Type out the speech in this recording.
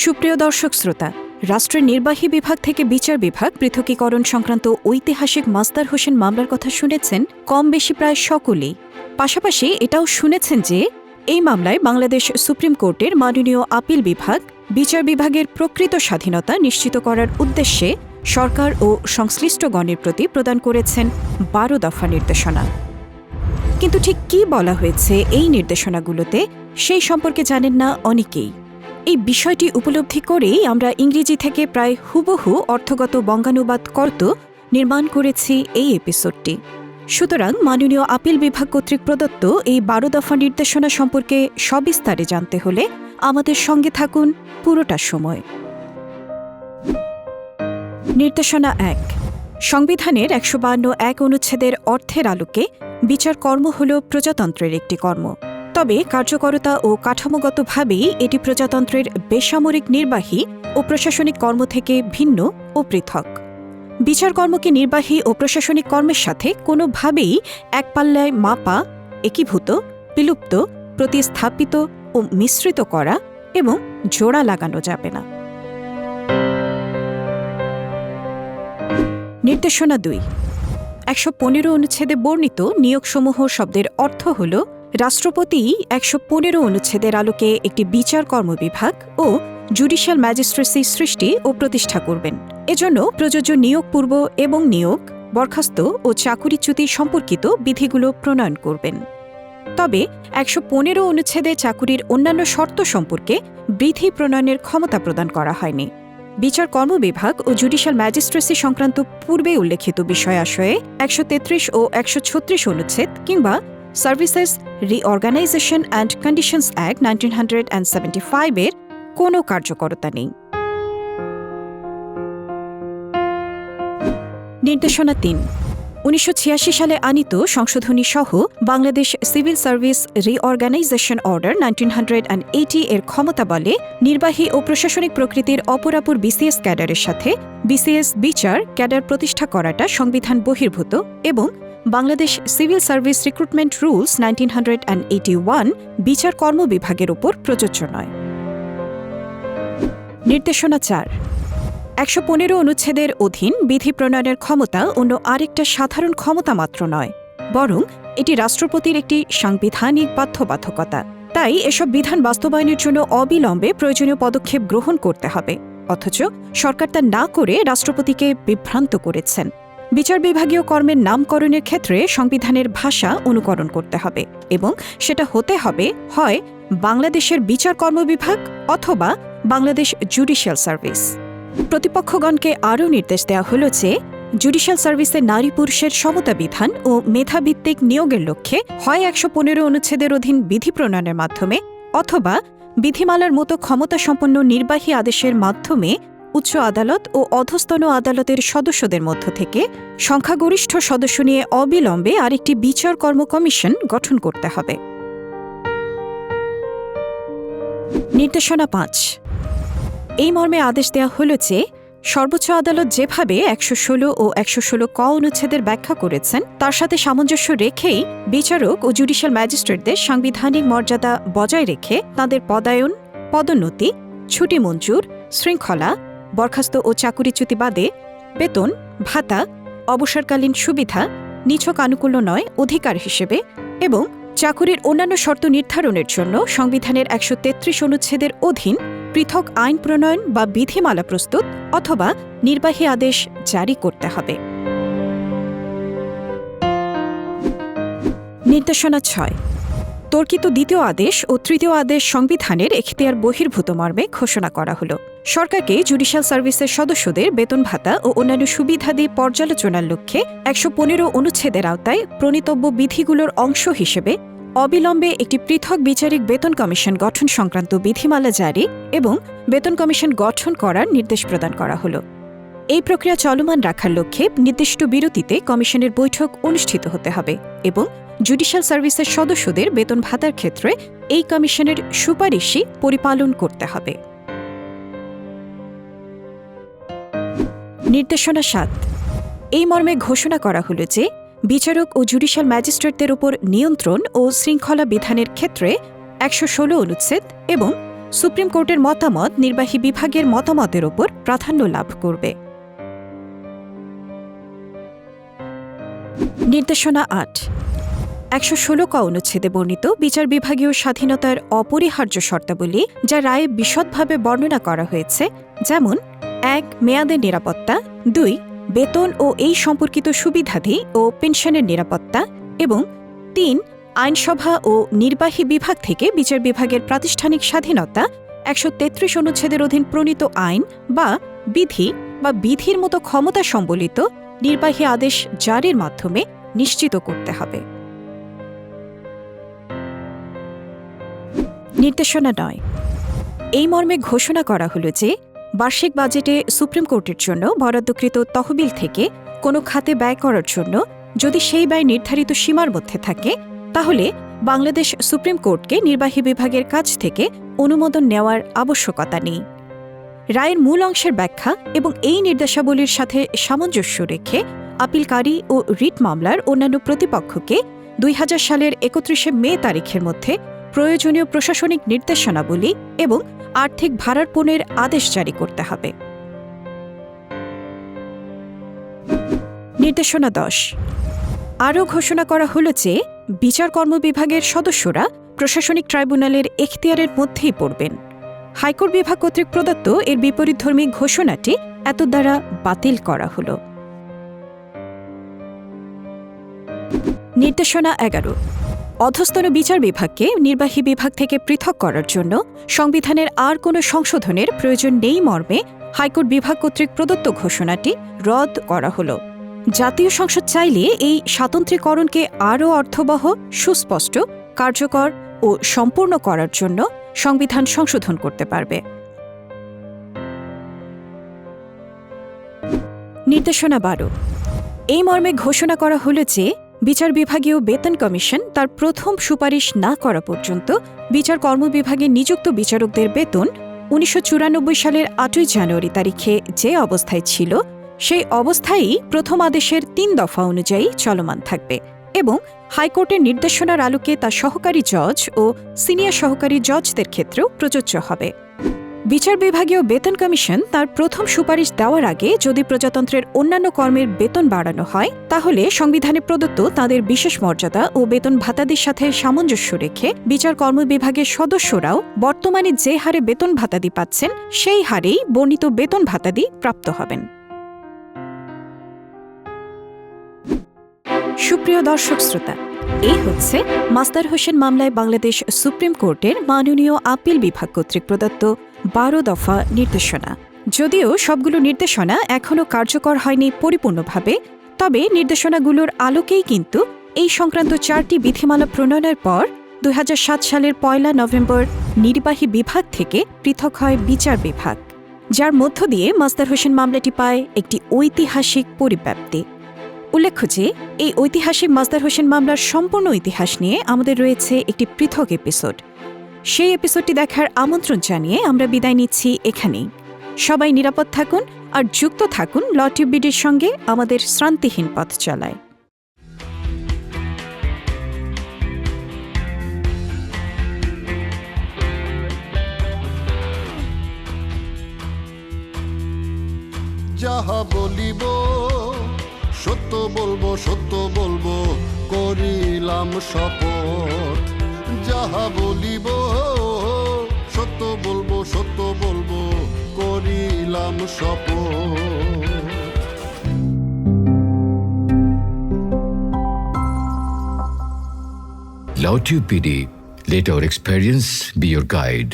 সুপ্রিয় দর্শক শ্রোতা, রাষ্ট্রের নির্বাহী বিভাগ থেকে বিচার বিভাগ পৃথকীকরণ সংক্রান্ত ঐতিহাসিক মাস্তার হোসেন মামলার কথা শুনেছেন কম বেশি প্রায় সকলেই। পাশাপাশি এটাও শুনেছেন যে, এই মামলায় বাংলাদেশ সুপ্রিম কোর্টের মাননীয় আপিল বিভাগ, বিচার বিভাগের প্রকৃত স্বাধীনতা নিশ্চিত করার উদ্দেশ্যে সরকার ও সংশ্লিষ্টগণের প্রতি প্রদান করেছেন বারো দফা নির্দেশনা। কিন্তু ঠিক কী বলা হয়েছে এই নির্দেশনাগুলোতে, সেই সম্পর্কে জানেন না অনেকেই। এই বিষয়টি উপলব্ধি করেই আমরা ইংরেজি থেকে প্রায় হুবহু অর্থগত বঙ্গানুবাদ কর্ত নির্মাণ করেছি এই এপিসোডটি। সুতরাং মাননীয় আপিল বিভাগ কর্তৃক প্রদত্ত এই বারো দফা নির্দেশনা সম্পর্কে সবিস্তারে জানতে হলে আমাদের সঙ্গে থাকুন পুরোটা সময়। নির্দেশনা এক, সংবিধানের একশো বান্ন এক অনুচ্ছেদের অর্থের আলোকে বিচার কর্ম হল প্রজাতন্ত্রের একটি কর্ম। তবে কার্যকরতা ও কাঠামোগতভাবেই এটি প্রজাতন্ত্রের বেসামরিক নির্বাহী ও প্রশাসনিক কর্ম থেকে ভিন্ন ও পৃথক। বিচার কর্মকে নির্বাহী ও প্রশাসনিক কর্মের সাথে কোনোভাবেই এক পাল্লায় মাপা, একীভূত, বিলুপ্ত, প্রতিস্থাপিত ও মিশ্রিত করা এবং জোড়া লাগানো যাবে না। নির্দেশনা দুই। একশো পনেরো অনুচ্ছেদে বর্ণিত নিয়োগসমূহ শব্দের অর্থ হল রাষ্ট্রপতি একশো পনেরো অনুচ্ছেদের আলোকে একটি বিচার কর্মবিভাগ ও জুডিশিয়াল ম্যাজিস্ট্রেসি সৃষ্টি ও প্রতিষ্ঠা করবেন। এজন্য প্রযোজ্য নিয়োগ পূর্ব এবং নিয়োগ, বরখাস্ত ও চাকুরিচ্যুতি সম্পর্কিত বিধিগুলো প্রণয়ন করবেন। তবে একশো পনেরো অনুচ্ছেদে চাকুরির অন্যান্য শর্ত সম্পর্কে বিধি প্রণয়নের ক্ষমতা প্রদান করা হয়নি। বিচার কর্মবিভাগ ও জুডিশিয়াল ম্যাজিস্ট্রেসি সংক্রান্ত পূর্বে উল্লেখিত বিষয় বিষয়াশয়ে একশো তেত্রিশ ও একশো ছত্রিশ অনুচ্ছেদ কিংবা services reorganisation and conditions act nineteen hundred and seventy ফাইভের কোনো কার্যকরতা নেই। নির্দেশনা তিন। উনিশশো সালে আনিত সংশোধনী সহ Bangladesh civil service reorganisation order nineteen hundred and eighty এর ক্ষমতা বলে নির্বাহী ও প্রশাসনিক প্রকৃতির অপরাপুর বিসিএস ক্যাডারের সাথে বিসিএস বিচার ক্যাডার প্রতিষ্ঠা করাটা সংবিধান বহির্ভূত এবং Bangladesh civil service recruitment rules nineteen বিচার কর্ম বিভাগের উপর প্রযোজ্য নয়। নির্দেশনা চার। একশো পনেরো অনুচ্ছেদের অধীন বিধি প্রণয়নের ক্ষমতা অন্য আরেকটা সাধারণ ক্ষমতা মাত্র নয়, বরং এটি রাষ্ট্রপতির একটি সাংবিধানিক বাধ্যবাধকতা। তাই এসব বিধান বাস্তবায়নের জন্য অবিলম্বে প্রয়োজনীয় পদক্ষেপ গ্রহণ করতে হবে, অথচ সরকার তা না করে রাষ্ট্রপতিকে বিভ্রান্ত করেছেন। বিচার বিভাগীয় কর্মের নামকরণের ক্ষেত্রে সংবিধানের ভাষা অনুকরণ করতে হবে এবং সেটা হতে হবে, হয় বাংলাদেশের বিচার কর্মবিভাগ অথবা বাংলাদেশ জুডিশিয়াল সার্ভিস। প্রতিপক্ষগণকে আরও নির্দেশ দেওয়া হল যে, জুডিশিয়াল সার্ভিসে নারী পুরুষের সমতা বিধান ও মেধাভিত্তিক নিয়োগের লক্ষ্যে হয় একশো পনেরো অনুচ্ছেদের অধীন বিধি প্রণয়নের মাধ্যমে অথবা বিধিমালার মতো ক্ষমতা সম্পন্ন নির্বাহী আদেশের মাধ্যমে উচ্চ আদালত ও অধস্তন আদালতের সদস্যদের মধ্য থেকে সংখ্যাগরিষ্ঠ সদস্য নিয়ে অবিলম্বে আরেকটি বিচার কর্ম কমিশন গঠন করতে হবে। নির্দেশনা পাঁচ। এই মর্মে আদেশ দেওয়া হল যে, সর্বোচ্চ আদালত যেভাবে একশো ষোলো ও একশো ষোলো ক অনুচ্ছেদের ব্যাখ্যা করেছেন, তার সাথে সামঞ্জস্য রেখেই বিচারক ও জুডিশিয়াল ম্যাজিস্ট্রেটদের সাংবিধানিক মর্যাদা বজায় রেখে তাদের পদায়ন, পদোন্নতি, ছুটি মঞ্জুর, শৃঙ্খলা বরখাস্ত ও চাকুরিচ্যুতি বাদে বেতন, ভাতা, অবসরকালীন সুবিধা, নিছক আনুকূল্য নয় অধিকার হিসেবে এবং চাকুরির অন্যান্য শর্ত নির্ধারণের জন্য সংবিধানের একশো তেত্রিশ অনুচ্ছেদের অধীন পৃথক আইন প্রণয়ন বা বিধিমালা প্রস্তুত অথবা নির্বাহী আদেশ জারি করতে হবে। নির্দেশনা ছয়। তর্কিত দ্বিতীয় আদেশ ও তৃতীয় আদেশ সংবিধানের এখতিয়ার বহির্ভূত মর্মে ঘোষণা করা হল। সরকারকে জুডিশিয়াল সার্ভিসের সদস্যদের বেতন ভাতা ও অন্যান্য সুবিধাদি পর্যালোচনার লক্ষ্যে একশো পনেরো অনুচ্ছেদের আওতায় প্রণীতব্য বিধিগুলোর অংশ হিসেবে অবিলম্বে একটি পৃথক বিচারিক বেতন কমিশন গঠন সংক্রান্ত বিধিমালা জারি এবং বেতন কমিশন গঠন করার নির্দেশ প্রদান করা হল। এই প্রক্রিয়া চলমান রাখার লক্ষ্যে নির্দিষ্ট বিরতিতে কমিশনের বৈঠক অনুষ্ঠিত হতে হবে এবং জুডিশিয়াল সার্ভিসের সদস্যদের বেতন ভাতার ক্ষেত্রে এই কমিশনের সুপারিশই পরিপালন করতে হবে। নির্দেশনা সাত। এই মর্মে ঘোষণা করা হল যে, বিচারক ও জুডিশিয়াল ম্যাজিস্ট্রেটদের উপর নিয়ন্ত্রণ ও শৃঙ্খলা বিধানের ক্ষেত্রে একশো ষোলো অনুচ্ছেদ এবং সুপ্রিম কোর্টের মতামত নির্বাহী বিভাগের মতামতের ওপর প্রাধান্য লাভ করবে। নির্দেশনা আট। একশো ষোলো ক অনুচ্ছেদে বর্ণিত বিচার বিভাগীয় স্বাধীনতার অপরিহার্য শর্তাবলী, যা রায়ে বিশদভাবে বর্ণনা করা হয়েছে, যেমন, এক, মেয়াদের নিরাপত্তা, দুই, বেতন ও এই সম্পর্কিত সুবিধাদি ও পেনশনের নিরাপত্তা, এবং তিন, আইনসভা ও নির্বাহী বিভাগ থেকে বিচার বিভাগের প্রাতিষ্ঠানিক স্বাধীনতা, একশো তেত্রিশ অনুচ্ছেদের অধীন প্রণীত আইন বা বিধি বা বিধির মতো ক্ষমতা সম্বলিত নির্বাহী আদেশ জারির মাধ্যমে নিশ্চিত করতে হবে। নির্দেশনা নয়। এই মর্মে ঘোষণা করা হল যে, বার্ষিক বাজেটে সুপ্রিম কোর্টের জন্য বরাদ্দকৃত তহবিল থেকে কোনো খাতে ব্যয় করার জন্য যদি সেই ব্যয় নির্ধারিত সীমার মধ্যে থাকে, তাহলে বাংলাদেশ সুপ্রিম কোর্টকে নির্বাহী বিভাগের কাছ থেকে অনুমোদন নেওয়ার আবশ্যকতা নেই। রায়ের মূল অংশের ব্যাখ্যা এবং এই নির্দেশাবলীর সাথে সামঞ্জস্য রেখে আপিলকারী ও রিট মামলার অন্যান্য প্রতিপক্ষকে দুই হাজার সালের একত্রিশে মে তারিখের মধ্যে প্রয়োজনীয় প্রশাসনিক নির্দেশনাবলী এবং আর্থিক ভারার্পণের আদেশ জারি করতে হবে। নির্দেশনা দশ। আরও ঘোষণা করা হল যে, বিচার কর্মবিভাগের সদস্যরা প্রশাসনিক ট্রাইব্যুনালের এখতিয়ারের মধ্যেই পড়বেন। হাইকোর্ট বিভাগ কর্তৃক প্রদত্ত এর বিপরীতধর্মী ঘোষণাটি এত দ্বারা বাতিল করা হল। নির্দেশনা এগারো। অধস্তন বিচার বিভাগকে নির্বাহী বিভাগ থেকে পৃথক করার জন্য সংবিধানের আর কোনো সংশোধনের প্রয়োজন নেই মর্মে হাইকোর্ট বিভাগ কর্তৃক প্রদত্ত ঘোষণাটি রদ করা হল। জাতীয় সংসদ চাইলে এই স্বাতন্ত্রীকরণকে আরও অর্থবহ, সুস্পষ্ট, কার্যকর ও সম্পূর্ণ করার জন্য সংবিধান সংশোধন করতে পারবে। নির্দেশনা বারো। এই মর্মে ঘোষণা করা হল যে বিচার বিভাগীয় বেতন কমিশন তার প্রথম সুপারিশ না করা পর্যন্ত বিচার কর্মবিভাগে নিযুক্ত বিচারকদের বেতন উনিশশো চুরানব্বই সালের আটই জানুয়ারি তারিখে যে অবস্থায় ছিল, সেই অবস্থায়ই প্রথম আদেশের তিন দফা অনুযায়ী চলমান থাকবে এবং হাইকোর্টের নির্দেশনার আলোকে তা সহকারী জজ ও সিনিয়র সহকারী জজদের ক্ষেত্রেও প্রযোজ্য হবে। বিচার বিভাগীয় বেতন কমিশন তার প্রথম সুপারিশ দেওয়ার আগে যদি প্রজাতন্ত্রের অন্যান্য কর্মের বেতন বাড়ানো হয়, তাহলে সংবিধানে প্রদত্ত তাদের বিশেষ মর্যাদা ও বেতন ভাতাদির সাথে সামঞ্জস্য রেখে বিচার কর্ম বিভাগের সদস্যরাও বর্তমানে যে হারে বেতন ভাতাদি পাচ্ছেন, সেই হারেই বর্ণিত বেতন ভাতাদি প্রাপ্ত হবেন। সুপ্রিয় দর্শক শ্রোতা, এই হচ্ছে মাস্তার হোসেন মামলায় বাংলাদেশ সুপ্রিম কোর্টের মাননীয় আপিল বিভাগ কর্তৃক প্রদত্ত বারো দফা নির্দেশনা। যদিও সবগুলো নির্দেশনা এখনও কার্যকর হয়নি পরিপূর্ণভাবে, তবে নির্দেশনাগুলোর আলোকেই কিন্তু এই সংক্রান্ত চারটি বিধিমালা প্রণয়নের পর দু হাজার সাত সালের পয়লা নভেম্বর নির্বাহী বিভাগ থেকে পৃথক হয় বিচার বিভাগ, যার মধ্য দিয়ে মাস্তার হোসেন মামলাটি পায় একটি ঐতিহাসিক পরিব্যাপ্তি। উল্লেখ্য যে, এই ঐতিহাসিক মাজদার হোসেন মামলার সম্পূর্ণ ইতিহাস নিয়ে আমাদের রয়েছে একটি পৃথক এপিসোড। সেই এপিসোডটি দেখার আমন্ত্রণ জানিয়ে আমরা বিদায় নিচ্ছি এখানেই। সবাই নিরাপদ থাকুন আর যুক্ত থাকুন ল টিউবিডির সঙ্গে আমাদের শ্রান্তিহীন পথ চলায়। যাহা বলিব, সত্য বলব সত্য বলব, করিলাম শপথ। যাহা বলিব সত্য বলব সত্য বলব করিলাম শপথ Lautube PD, let our experience be your guide.